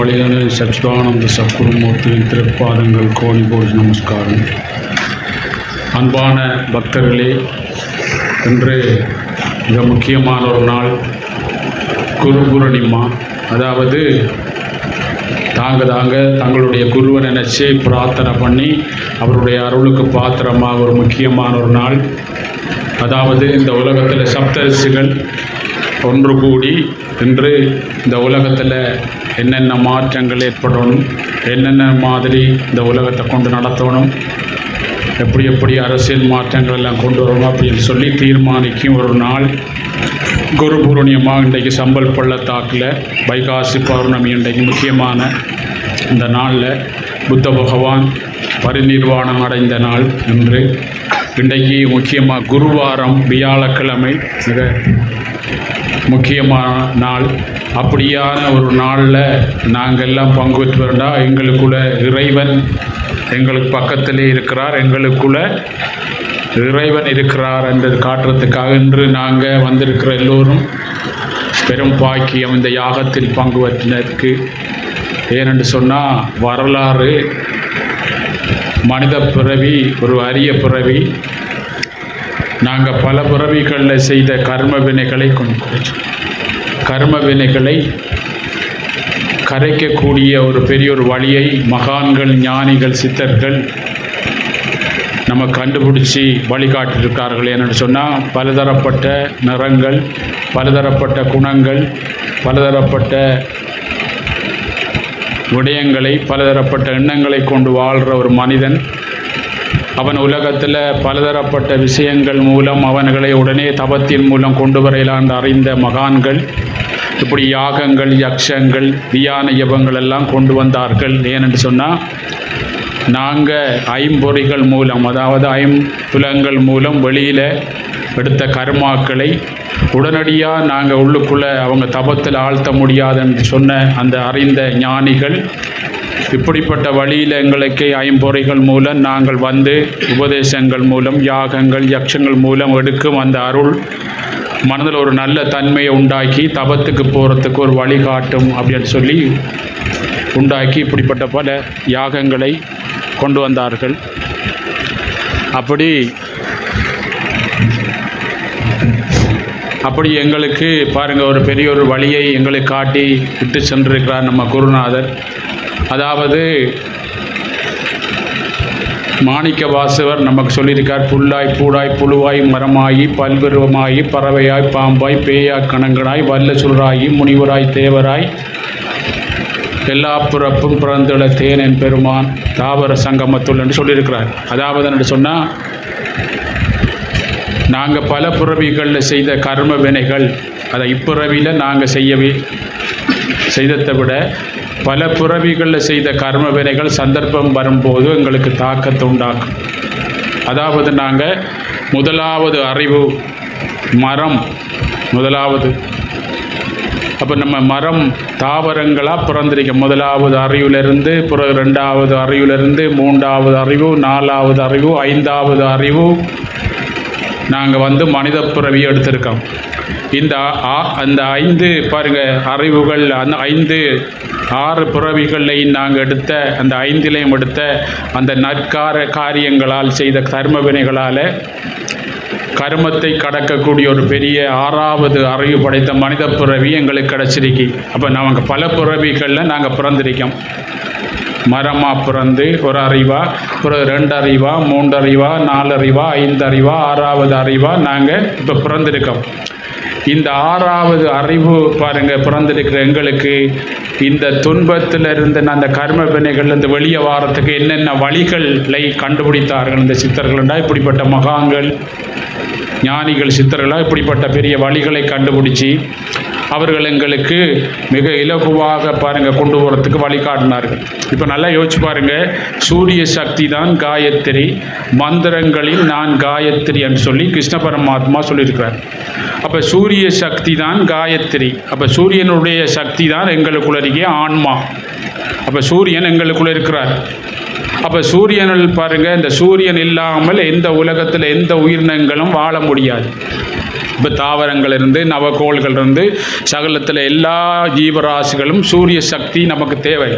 வழியான சச்சிதானந்த சத்குருமூர்த்தியின் திருப்பாதங்கள் கோடி கோடி நமஸ்காரம். அன்பான பக்தர்களே இன்று மிக முக்கியமான ஒரு நாள் குரு பூரணிமா. அதாவது தாங்க தாங்க தங்களுடைய குருவை நினச்சி பிரார்த்தனை பண்ணி அவருடைய அருளுக்கு பாத்திரமாக ஒரு முக்கியமான ஒரு நாள். அதாவது இந்த உலகத்தில் சப்தரிசிகள் ஒன்று கூடி இன்று இந்த உலகத்தில் என்னென்ன மாற்றங்கள் ஏற்படணும் என்னென்ன மாதிரி இந்த உலகத்தை கொண்டு நடத்தணும் எப்படி எப்படி அரசியல் மாற்றங்கள் எல்லாம் கொண்டு வரணும் அப்படின்னு சொல்லி தீர்மானிக்கும் ஒரு நாள். குரு பூர்ணியமாக இன்றைக்கு சம்பல் பள்ளத்தாக்கில் வைகாசி பௌர்ணமி இன்றைக்கு முக்கியமான இந்த நாளில் புத்த பகவான் பரிநிர்வாணம் அடைந்த நாள் என்று இன்றைக்கு முக்கியமாக குருவாரம் வியாழக்கிழமை மிக முக்கியமான நாள். அப்படியான ஒரு நாளில் நாங்கள் எல்லாம் பங்கு பெற்றுவரண்டா எங்களுக்குள்ள இறைவன் எங்களுக்கு பக்கத்திலே இருக்கிறார். எங்களுக்குள்ள இறைவன் இருக்கிறார் என்று காட்டுறதுக்காக இன்று நாங்கள் வந்திருக்கிற எல்லோரும் பெரும் பாக்கியம் இந்த யாகத்தில் பங்கு பற்றினருக்கு ஏனென்று சொன்னால் வரலாறு மனித பிறவி ஒரு அரிய பிறவி நாங்கள் பல பிறவிகளில் செய்த கர்ம வினைகளை கொண்டு கர்ம வினைகளை கரைக்கக்கூடிய ஒரு பெரிய ஒரு வழியை மகான்கள் ஞானிகள் சித்தர்கள் நம்ம கண்டுபிடிச்சி வழிகாட்டியிருக்கார்கள் என்னென்னு சொன்னால் பலதரப்பட்ட நிறங்கள் பலதரப்பட்ட குணங்கள் பலதரப்பட்ட விடயங்களை பலதரப்பட்ட எண்ணங்களை கொண்டு வாழ்கிற ஒரு மனிதன். அவன் உலகத்தில் பலதரப்பட்ட விஷயங்கள் மூலம் அவன்களை உடனே தபத்தின் மூலம் கொண்டு வரையலான் அறிந்த மகான்கள். இப்படி யாகங்கள் யக்ஷங்கள் தியான யபங்கள் எல்லாம் கொண்டு வந்தார்கள். ஏனென்று சொன்னால் நாங்கள் ஐம்பொறிகள் மூலம் அதாவது ஐம்புலங்கள் மூலம் வெளியில் எடுத்த கர்மாக்களை உடனடியாக நாங்கள் உள்ளுக்குள்ளே அவங்க தபத்தில் ஆழ்த்த முடியாதுன்னு சொன்ன அந்த அறிந்த ஞானிகள் இப்படிப்பட்ட வழியில் எங்களுக்கு ஐம்பொறைகள் மூலம் நாங்கள் வந்து உபதேசங்கள் மூலம் யாகங்கள் யக்ஷங்கள் மூலம் எடுக்கும் அந்த அருள் மனதில் ஒரு நல்ல தன்மையை உண்டாக்கி தபத்துக்கு போகிறதுக்கு ஒரு வழிகாட்டும் அப்படின்னு சொல்லி உண்டாக்கி இப்படிப்பட்ட பல யாகங்களை கொண்டு வந்தார்கள். அப்படி அப்படி எங்களுக்கு பாருங்கள் ஒரு பெரிய ஒரு வழியை எங்களுக்கு காட்டி விட்டு சென்றிருக்கிறார் நம்ம குருநாதர். அதாவது மாணிக்க வாசவர் நமக்கு சொல்லியிருக்கார் புல்லாய் பூடாய் புழுவாய் மரமாயி பல்பருவமாயி பறவையாய் பாம்பாய் பேயாய் கணங்கனாய் வல்ல சுழராயி முனிவராய் தேவராய் எல்லா பிறப்பும் பிறந்துள்ள தேன் என் பெருமான் தாவர சங்கமத்துள் என்று சொல்லியிருக்கிறார். அதாவது என்று சொன்னால் நாங்கள் பல பிறவிகளில் செய்த கர்ம வினைகள் அதை இப்பிறவியில் நாங்கள் செய்யவே செய்ததை விட பல பிறவிகளில் செய்த கர்ம வினைகள் சந்தர்ப்பம் வரும்போது எங்களுக்கு தாக்கத்தை உண்டாக்கும். அதாவது நாங்கள் முதலாவது அறிவு மரம் முதலாவது. அப்போ நம்ம மரம் தாவரங்களாக பிறந்திருக்க முதலாவது அறிவிலிருந்து பிறகு ரெண்டாவது அறிவிலிருந்து மூன்றாவது அறிவு நாலாவது அறிவு ஐந்தாவது அறிவு நாங்கள் வந்து மனித பிறவி எடுத்திருக்கோம். இந்த ஆ- அந்த ஐந்து பாருங்கள் அறிவுகள் அந்த ஐந்து ஆறு பிறவிகளையும் நாங்கள் எடுத்த அந்த ஐந்திலையும் எடுத்த அந்த நற்கார காரியங்களால் செய்த கர்ம வினைகளால் கடக்கக்கூடிய ஒரு பெரிய ஆறாவது அறிவு படைத்த மனித பிறவி எங்களுக்கு கிடச்சிருக்கு. அப்போ நாங்கள் பல பிறவிகளில் நாங்கள் பிறந்திருக்கோம். மரமாக பிறந்து ஒரு அறிவா ஒரு ரெண்டு அறிவா மூன்று அறிவா நாலு அறிவா ஐந்து அறிவா ஆறாவது அறிவா நாங்கள் இப்போ பிறந்திருக்கோம். இந்த ஆறாவது அறிவு பாருங்க பிறந்திருக்கிற எங்களுக்கு இந்த துன்பத்தில் இருந்த அந்த கர்ம வினைகள்லேருந்து வெளியே வாரத்துக்கு என்னென்ன வழிகளை கண்டுபிடித்தார்கள் இந்த சித்தர்கள்டா இப்படிப்பட்ட மகாங்கள் ஞானிகள் சித்தர்களாக இப்படிப்பட்ட பெரிய வழிகளை கண்டுபிடிச்சி அவர்கள் எங்களுக்கு மிக இலகுவாக பாருங்கள் கொண்டு போகிறதுக்கு வழிகாட்டினார்கள். இப்போ நல்லா யோசிச்சு பாருங்கள் சூரிய சக்தி தான் காயத்ரி. மந்திரங்களில் நான் காயத்ரி என்று சொல்லி கிருஷ்ண பரமாத்மா சொல்லியிருக்கிறார். அப்போ சூரிய சக்தி தான் காயத்ரி. அப்போ சூரியனுடைய சக்தி தான் எங்களுக்குள்ளே ஆன்மா. அப்போ சூரியன் எங்களுக்குள்ளே இருக்கிறார். அப்போ சூரியனில் பாருங்கள் இந்த சூரியன் இல்லாமல் எந்த உலகத்தில் எந்த உயிரினங்களும் வாழ முடியாது. இப்போ தாவரங்கள் இருந்து நவகோள்கள் இருந்து சகலத்தில் எல்லா ஜீவராசிகளும் சூரிய சக்தி நமக்கு தேவை.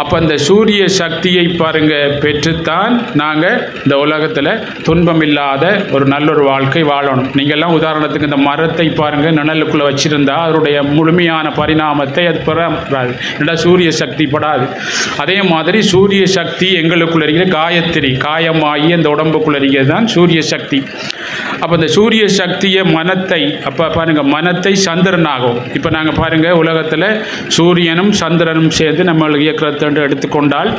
அப்போ அந்த சூரிய சக்தியை பாருங்க பெற்றுத்தான் நாங்கள் இந்த உலகத்தில் துன்பம் இல்லாத ஒரு நல்ல ஒரு வாழ்க்கை வாழணும். நீங்கள்லாம் உதாரணத்துக்கு இந்த மரத்தை பாருங்க நிழலுக்குள்ளே வச்சுருந்தா அதனுடைய முழுமையான பரிணாமத்தை அது பெறாது. இல்லை சூரிய சக்தி படாது. அதே மாதிரி சூரிய சக்தி எங்களுக்குள்ள இருக்கிற காயத்திரி காயமாகி அந்த உடம்புக்குள்ள இருக்கிறது தான் சூரிய சக்தி. அப்போ இந்த சூரிய சக்தியை மனத்தை அப்போ பாருங்கள் மனத்தை சந்திரனாகும். இப்போ நாங்கள் பாருங்கள் உலகத்தில் சூரியனும் சந்திரனும் சேர்ந்து நம்ம இயக்கிறத எடுத்துக்கொண்டால்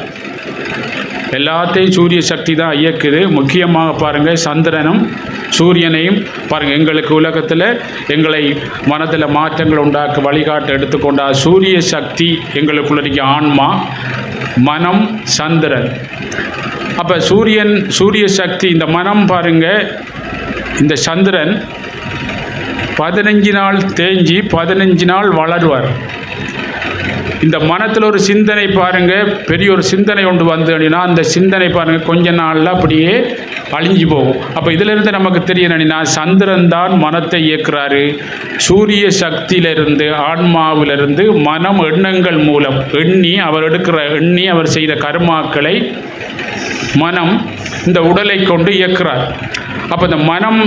எல்லாத்தையும் சூரிய சக்தி தான் இயக்குது. முக்கியமாக பாருங்கள் சந்திரனும் சூரியனையும் பாருங்கள் எங்களுக்கு உலகத்தில் எங்களை மனதில் மாற்றங்கள் உண்டாக்க வழிகாட்ட எடுத்துக்கொண்டால் சூரிய சக்தி எங்களுக்குள்ள இருக்க ஆன்மா மனம் சந்திரன். அப்போ சூரியன் சூரிய சக்தி இந்த மனம் பாருங்கள் இந்த சந்திரன் பதினஞ்சு நாள் தேஞ்சி பதினஞ்சு நாள் வளருவார். இந்த மனத்தில் ஒரு சிந்தனை பாருங்கள் பெரிய ஒரு சிந்தனை ஒன்று வந்து அப்படின்னா அந்த சிந்தனை பாருங்கள் கொஞ்ச நாளில் அப்படியே அழிஞ்சு போகும். அப்போ இதிலிருந்து நமக்கு தெரியும் அப்படின்னா சந்திரன் தான் மனத்தை இயக்குறாரு. சூரிய சக்தியிலிருந்து ஆன்மாவிலிருந்து மனம் எண்ணங்கள் மூலம் எண்ணி அவர் எடுக்கிற எண்ணி அவர் செய்த கர்மாக்களை மனம் இந்த உடலை கொண்டு இயக்குறார். அப்போ இந்த மனம்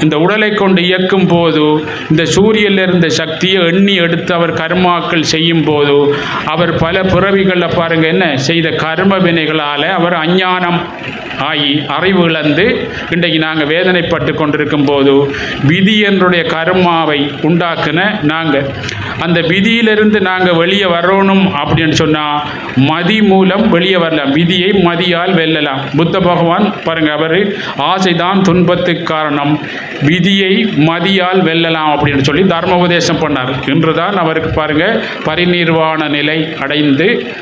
இந்த உடலை கொண்டு இயக்கும் போது இந்த சூரியனில் இருந்த சக்தியை எண்ணி எடுத்து அவர் கர்மாக்கள் செய்யும் போது அவர் பல பிறவிகளில் பாருங்க என்ன? செய்த கர்ம வினைகளால் அவர் அஞ்ஞானம் ஆகி அறிவு இழந்து இன்றைக்கு நாங்கள் வேதனைப்பட்டு கொண்டிருக்கும் போது விதி என்னுடைய கர்மாவை உண்டாக்குன நாங்கள் அந்த விதியிலிருந்து நாங்கள் வெளியே வரணும் அப்படின்னு சொன்னால் மதி மூலம் வெளியே வரலாம். விதியை மதியால் வெல்லலாம். புத்த பகவான் பாருங்கள் அவர் ஆசைதான் துன்பத்துக்கு காரணம். விதியை மதியால் வெல்லலாம் அப்படின்னு சொல்லி தர்ம உபதேசம் பண்ணார். இன்றுதான் அவருக்கு பாருங்கள் பரிநிர்வாண நிலை அடைந்து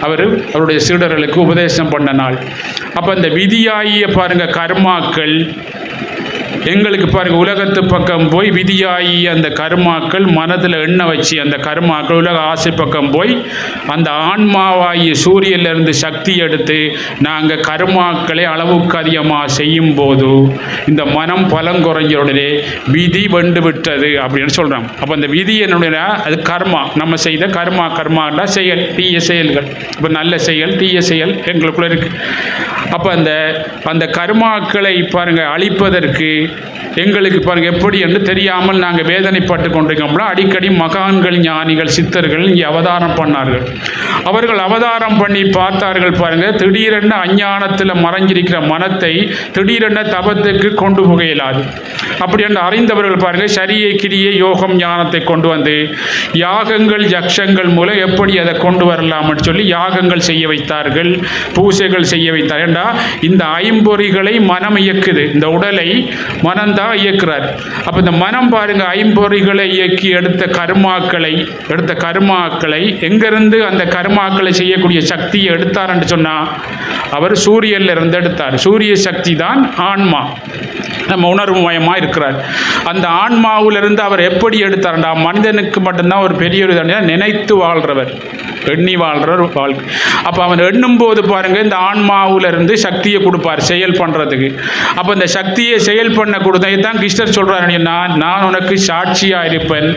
அவர் அவருடைய சீடர்களுக்கு உபதேசம் பண்ண நாள். அப்போ இந்த விதியாகிய பாருங்க கர்மாக்கள் எங்களுக்கு பாருங்க உலகத்து பக்கம் போய் விதியாகி அந்த கர்மாக்கள் மனதில் எண்ணெய் வச்சு அந்த கர்மாக்கள் உலக ஆசை பக்கம் போய் அந்த ஆன்மாவாகிய சூரியனிலிருந்து சக்தி எடுத்து நாங்கள் கர்மாக்களை அளவுக்கு அதிகமாக செய்யும் போது இந்த மனம் பலம் குறைஞ்ச உடனே விதி வெண்டு விட்டது அப்படின்னு சொல்கிறோம் அப்போ அந்த விதி என்னுடைய அது கர்மா. நம்ம செய்த கர்மா கர்மாலாம் செயல் தீய செயல்கள். இப்போ நல்ல செயல் தீய செயல் எங்களுக்குள்ள இருக்குது அப்போ அந்த அந்த கர்மாக்களை பாருங்கள் அழிப்பதற்கு எங்களுக்கு பாருங்கள் எப்படி என்று தெரியாமல் நாங்கள் வேதனைப்பட்டு கொண்டிருக்கோம்னா அடிக்கடி மகான்கள் ஞானிகள் சித்தர்கள் இங்கே அவதாரம் பண்ணார்கள். அவர்கள் அவதாரம் பண்ணி பார்த்தார்கள் பாருங்கள் திடீரென அஞ்ஞானத்தில் மறைஞ்சிருக்கிற மனத்தை திடீரென தபத்துக்கு கொண்டு போக இயலாது அப்படி என்று அறிந்தவர்கள் பாருங்கள் சரியை கிரியை யோகம் ஞானத்தை கொண்டு வந்து யாகங்கள் யக்ஷங்கள் மூலம் எப்படி அதை கொண்டு வரலாம்னு சொல்லி யாகங்கள் செய்ய வைத்தார்கள் பூசைகள் செய்ய வைத்தார் ஏண்டா இந்த ஐம்பொறிகளை மனம் இயக்குது இந்த உடலை மனம்தான் இயக்குறார். அப்போ இந்த மனம் பாருங்க ஐம்பொறிகளை இயக்கி எடுத்த கருமாக்களை எடுத்த கருமாக்களை எங்கிருந்து அந்த கருமாக்களை செய்யக்கூடிய சக்தியை எடுத்தார்ன்னு சொன்னால் அவர் சூரியன்ல இருந்து எடுத்தார். சூரிய சக்தி தான் ஆன்மா. நம்ம உணர்வு மயமாக இருக்கிறார். அந்த ஆன்மாவிலிருந்து அவர் எப்படி எடுத்தார்டா மனிதனுக்கு மட்டும்தான் ஒரு பெரிய ஒரு நினைத்து வாழ்கிறவர் எண்ணி வாழ்கிறவர் வாழ்க்கை. அப்போ அவன் எண்ணும் போது பாருங்கள் இந்த ஆன்மாவிலிருந்து சக்தியை கொடுப்பார் செயல் பண்ணுறதுக்கு அப்போ இந்த சக்தியை செயல் பண்ண கொடுத்ததை தான் கிருஷ்ணர் சொல்கிறார் நான் நான் உனக்கு சாட்சியாக இருப்பேன்.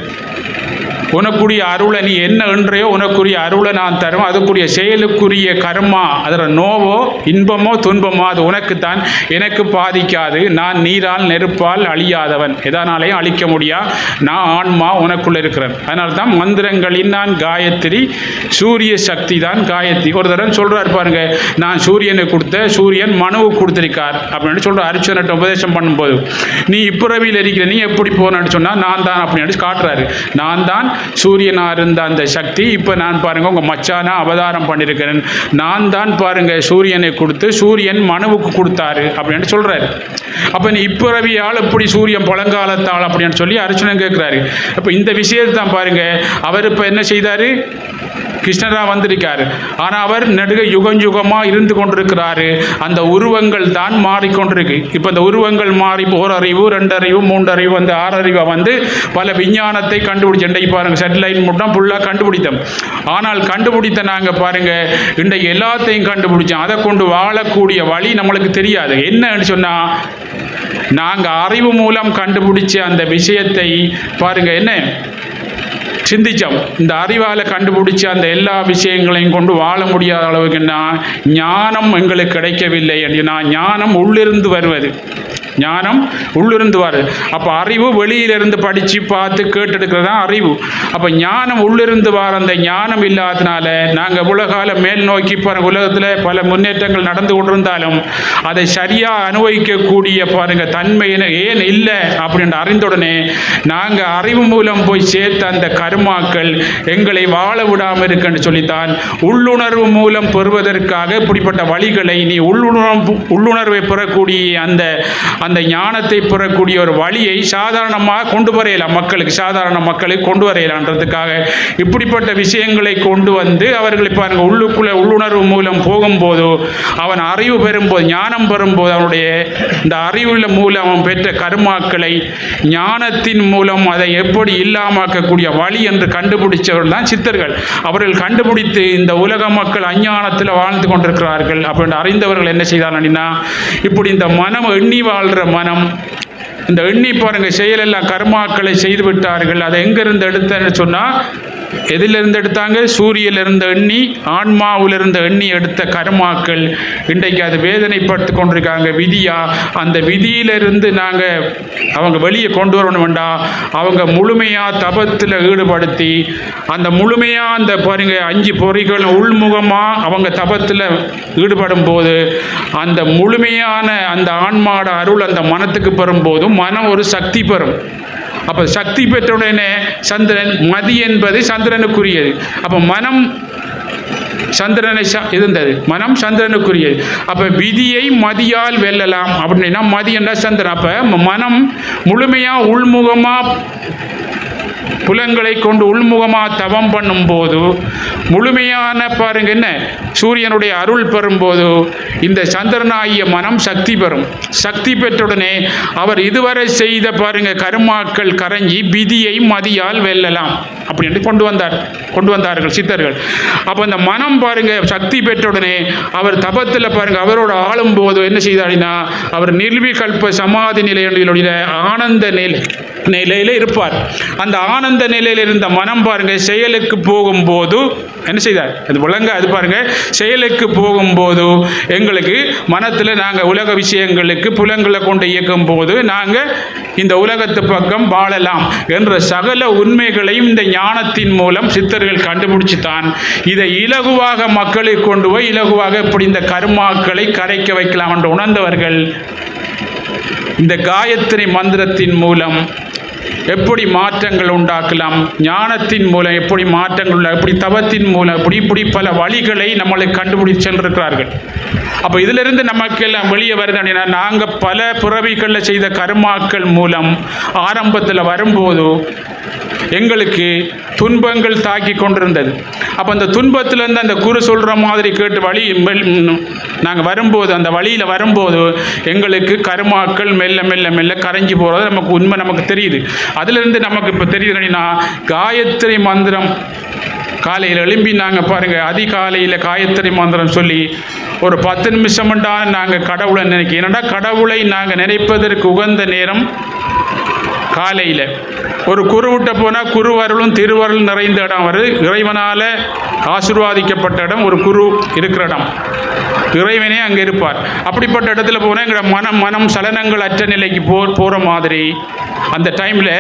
உனக்குரிய அருளை நீ என்ன என்றையோ உனக்குரிய அருளை நான் தரும் அதுக்குரிய செயலுக்குரிய கர்மா அதில் நோவோ இன்பமோ துன்பமோ அது உனக்குத்தான். எனக்கு பாதிக்காது. நான் நீரால் நெருப்பால் அழியாதவன். எதனாலையும் அழிக்க முடியா? நான் ஆன்மா உனக்குள்ள இருக்கிறேன். அதனால தான் மந்திரங்களின் நான் காயத்ரி சூரிய சக்தி தான் காயத்ரி. ஒரு தடவை சொல்கிறார் பாருங்க நான் சூரியனுக்கு கொடுத்த சூரியன் மனுவுக்கு கொடுத்திருக்கார் அப்படின்னு சொல்கிற அர்ச்சனட்ட உபதேசம் பண்ணும்போது நீ இப்புறவியில் இருக்கிற நீ எப்படி போனன்னு சொன்னால் நான் தான் அப்படின்னு காட்டுறாரு. நான் தான் சூரியனா இருந்த அந்த சக்தி இப்போ நான் பாருங்க உங்க மச்சானா அவதாரம் பண்ணியிருக்கிறேன் நான் தான் பாருங்க சூரியனை கொடுத்து சூரியன் மனுவுக்கு கொடுத்தாரு அப்படின்னு சொல்றாரு. அப்போ நீ இப்பிறவியால் இப்படி சூரியன் பழங்காலத்தால் அப்படின்னு சொல்லி அர்ச்சனை கேட்குறாரு அப்போ இந்த விஷயத்தை தான் பாருங்க அவர் இப்போ என்ன செய்தாரு? கிருஷ்ணரா வந்திருக்காரு. ஆனால் அவர் நெடுக யுகம் யுகமாக இருந்து கொண்டிருக்கிறாரு. அந்த உருவங்கள் தான் மாறிக்கொண்டிருக்கு. இப்போ இந்த உருவங்கள் மாறி ஓரறிவு ரெண்டறிவு மூன்றறிவு வந்து ஆறறிவை வந்து பல விஞ்ஞானத்தை கண்டுபிடிச்சு பாருங்கள் பாருங்க சேட்டலைட் மட்டும் ஃபுல்லாக கண்டுபிடித்தோம். ஆனால் கண்டுபிடித்த நாங்கள் பாருங்க இன்றைக்கு எல்லாத்தையும் கண்டுபிடிச்சோம். அதை கொண்டு வாழக்கூடிய வழி நம்மளுக்கு தெரியாது. என்னன்னு சொன்னால் நாங்கள் அறிவு மூலம் கண்டுபிடிச்ச அந்த விஷயத்தை பாருங்க என்ன? சிந்திச்சோம். இந்த அறிவால் கண்டுபிடிச்ச அந்த எல்லா விஷயங்களையும் கொண்டு வாழ முடியாத அளவுக்குன்னா ஞானம் எங்களுக்கு கிடைக்கவில்லை அப்படின்னா ஞானம் உள்ளிருந்து வருவது. ஞானம் உள்ளிருந்து வருது அப்போ அறிவு வெளியிலிருந்து படித்து பார்த்து கேட்டெடுக்கிறது தான் அறிவு. அப்போ ஞானம் உள்ளிருந்து வர அந்த ஞானம் இல்லாதனால நாங்கள் உலகால மேல் நோக்கி பாருங்க உலகத்தில் பல முன்னேற்றங்கள் நடந்து கொண்டிருந்தாலும் அதை சரியாக அனுபவிக்கக்கூடிய பாருங்க தன்மை ஏன் இல்லை அப்படின்னு அறிந்தவுடனே நாங்கள் அறிவு மூலம் போய் சேர்த்த அந்த கருமாக்கள் எங்களை வாழ விடாமல் இருக்குன்னு சொல்லித்தான் உள்ளுணர்வு மூலம் பெறுவதற்காக இப்படிப்பட்ட வழிகளை நீ உள்ளுணர்வு உள்ளுணர்வை பெறக்கூடிய அந்த அந்த ஞானத்தை பெறக்கூடிய ஒரு வழியை சாதாரணமாக கொண்டு வரையலாம் மக்களுக்கு சாதாரண மக்களுக்கு கொண்டு வரையலான்றதுக்காக. இப்படிப்பட்ட விஷயங்களை கொண்டு வந்து அவர்களை பாருங்கள் உள்ளுக்குள்ள உள்ளுணர்வு மூலம் போகும்போதோ அவன் அறிவு பெறும்போது ஞானம் பெறும்போது அவனுடைய இந்த அறிவுள்ள மூலம் அவன் பெற்ற கருமாக்களை ஞானத்தின் மூலம் அதை எப்படி இல்லாமாக்கக்கூடிய வழி என்று கண்டுபிடிச்சவர்கள் தான் சித்தர்கள். அவர்கள் கண்டுபிடித்து இந்த உலக மக்கள் அஞ்ஞானத்தில் வாழ்ந்து கொண்டிருக்கிறார்கள். அப்படின்னு அறிந்தவர்கள் என்ன செய்தாங்கன்னா இப்படி இந்த மனம் எண்ணி வாழ் வாழ்கிற மனம். இந்த எண்ணி பாருங்க செயலெல்லாம் கர்மாக்களை செய்து விட்டார்கள் அதை எங்கிருந்து எடுத்தேன்னு சொன்னால் எதிலிருந்து எடுத்தாங்க சூரியலிருந்து எண்ணி ஆன்மாவிலிருந்து எண்ணி எடுத்த கர்மாக்கள். இன்றைக்கு அது வேதனைப்படுத்தி கொண்டிருக்காங்க. விதியா? அந்த விதியிலிருந்து நாங்கள் அவங்க வெளியே கொண்டு வரணும் வேண்டாம் அவங்க முழுமையாக தபத்தில் ஈடுபடுத்தி அந்த முழுமையாக அந்த பாருங்க அஞ்சு பொறிகள் உள்முகமாக அவங்க தபத்தில் ஈடுபடும் போது அந்த முழுமையான அந்த ஆன்மாட அருள் அந்த மனத்துக்கு பெறும்போது மனம் ஒரு சக்தி பெறும். அப்போ சக்தி பெற்ற சந்திரன் மதி என்பது சந்திரனுக்குரியது. அப்போ மனம் சந்திரனை ச இருந்தது மனம் சந்திரனுக்குரியது. அப்போ விதியை மதியால் வெல்லலாம். அப்படின்னா மதி என்ற சந்திரன். அப்போ மனம் முழுமையாக உள்முகமாக புலங்களை கொண்டு உள்முகமாக தவம் பண்ணும்போது முழுமையான பாருங்க என்ன சூரியனுடைய அருள் பெறும்போது இந்த சந்திரனாகிய மனம் சக்தி பெறும். சக்தி பெற்றுடனே அவர் இதுவரை செய்த பாருங்க கருமாக்கள் கரைஞ்சி விதியை மதியால் வெல்லலாம். அப்படின்ட்டு கொண்டு வந்தார் கொண்டு வந்தார்கள் சித்தர்கள். அப்போ இந்த மனம் பாருங்க சக்தி பெற்றுடனே அவர் தபத்தில் பாருங்க அவரோட ஆளும் போது என்ன செய்தாருன்னா அவர் நிர்விகல்ப சமாதி நிலையுடைய ஆனந்த நிலை நிலையில் இருப்பார். அந்த ஆனந்த நிலையில் இருந்த மனம் பாருங்க செயலுக்கு போகும்போது என்ன செய்தார்? அது விளங்க அது பாருங்க. செயலுக்கு போகும்போது எங்களுக்கு மனத்தில் நாங்கள் உலக விஷயங்களுக்கு புலங்களை கொண்டு இயக்கும் போது நாங்கள் இந்த உலகத்து பக்கம் வாழலாம் என்ற சகல உண்மைகளையும் இந்த ஞானத்தின் மூலம் சித்தர்கள் கண்டுபிடிச்சு தான் இதை இலகுவாக மக்களை கொண்டு போய் இலகுவாக இப்படி இந்த கர்மாக்களை கரைக்க வைக்கலாம் என்று உணர்ந்தவர்கள். இந்த காயத்ரி மந்திரத்தின் மூலம் எப்படி மாற்றங்கள் உண்டாக்கலாம்? ஞானத்தின் மூலம் எப்படி மாற்றங்கள் உண்டா எப்படி தவத்தின் மூலம் இப்படி இப்படி பல வழிகளை நம்மளை கண்டுபிடிச்சு சென்றிருக்கிறார்கள். அப்போ இதிலிருந்து நமக்கு எல்லாம் வெளியே வருது அப்படின்னா நாங்கள் பல பிறவிகளில் செய்த கருமாக்கள் மூலம் ஆரம்பத்தில் வரும்போது எங்களுக்கு துன்பங்கள் தாக்கி கொண்டிருந்தது. அப்போ அந்த துன்பத்திலேருந்து அந்த குரு சொல்கிற மாதிரி கேட்டு வழி நாங்கள் வரும்போது அந்த வழியில் வரும்போது எங்களுக்கு கருமாக்கள் மெல்ல மெல்ல மெல்ல கரைஞ்சி போகிறது நமக்கு உண்மை நமக்கு தெரியுது. அதுலேருந்து நமக்கு இப்போ தெரியுது அப்படின்னா காயத்ரி மந்திரம் காலையில் எழும்பி நாங்கள் பாருங்கள் அதிகாலையில் காயத்ரி மந்திரம் சொல்லி ஒரு பத்து நிமிஷம்டான நாங்கள் கடவுளை நினைக்க ஏன்னா கடவுளை நாங்கள் நினைப்பதற்கு உகந்த நேரம் காலையில். ஒரு குருவிட்ட போனால் குருவருளும் திருவருள் நிறைந்த இடம் வருது. இறைவனால் ஆசிர்வாதிக்கப்பட்ட இடம் ஒரு குரு இருக்கிற இடம். இறைவனே அங்கே இருப்பார். அப்படிப்பட்ட இடத்துல போனால் எங்களோட மனம் மனம் சலனங்கள் அற்ற நிலைக்கு போ போகிற மாதிரி. அந்த டைமில்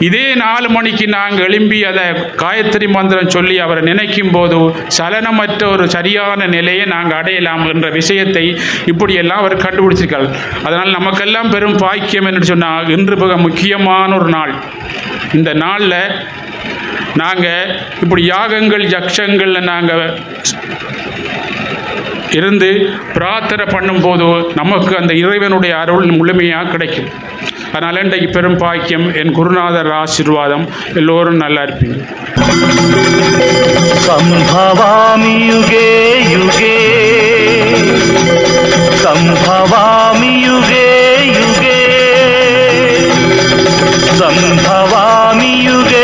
இதே நாலு மணிக்கு நாங்கள் எழும்பி அதை காயத்ரி மந்திரம் சொல்லி அவரை நினைக்கும் போது சலனமற்ற ஒரு சரியான நிலையை நாங்கள் அடையலாம் என்ற விஷயத்தை இப்படியெல்லாம் அவர் கண்டுபிடிச்சிருக்காள் அதனால் நமக்கெல்லாம் பெரும் பாக்கியம் என்று சொன்னால் இன்று மிக முக்கியமான ஒரு நாள். இந்த நாளில் நாங்கள் இப்படி யாகங்கள் யக்ஷங்களில் நாங்கள் இருந்து பிரார்த்தனை பண்ணும்போது நமக்கு அந்த இறைவனுடைய அருள் முழுமையாக கிடைக்கும். அதனால் இன்றைக்கு பெரும் பாக்கியம் என் குருநாதர் ஆசீர்வாதம். எல்லோரும் நல்லா இருப்பீங்க. சம்பவாமி யுகே யுகே. சம்பவாமி யுகே யுகே. சம்பவாமி யுகே.